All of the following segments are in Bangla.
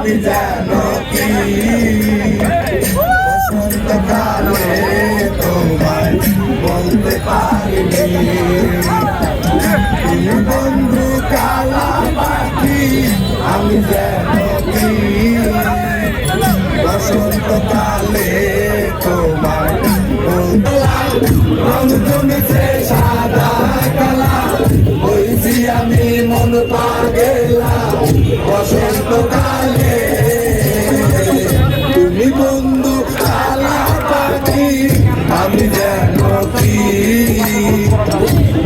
আমি যেন কি বসন্তকালে তোমায় বলতে পারিনি তুমি বন্ধু কালা পাখি আমি যেন কি বসন্তকালে তোমায় রং জমেছে সাদা কালা হয়েছি আমি মন পাগেলা বসন্তকালে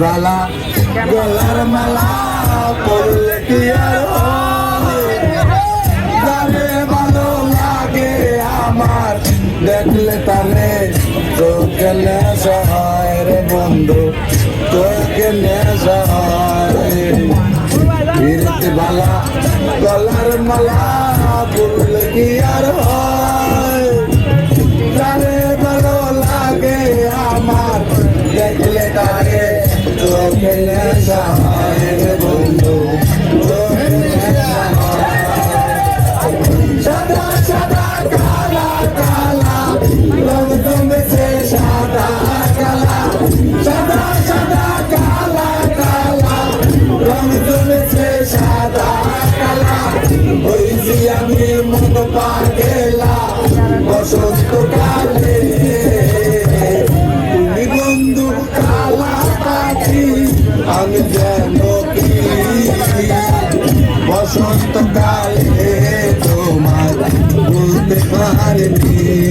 বালা গলার মালা পড়লে কি আর ভালো লাগে আমার, দেখলে তারে তোকে নেশা হয় রে বন্ধু তোকে নেশা হয় তিনটি বালা, গলার মালা পড়লে কি আর হয়? ভালো লাগে আমার, দেখলে তারে আমি মন পাগেলা বসন্ত Hare Krishna.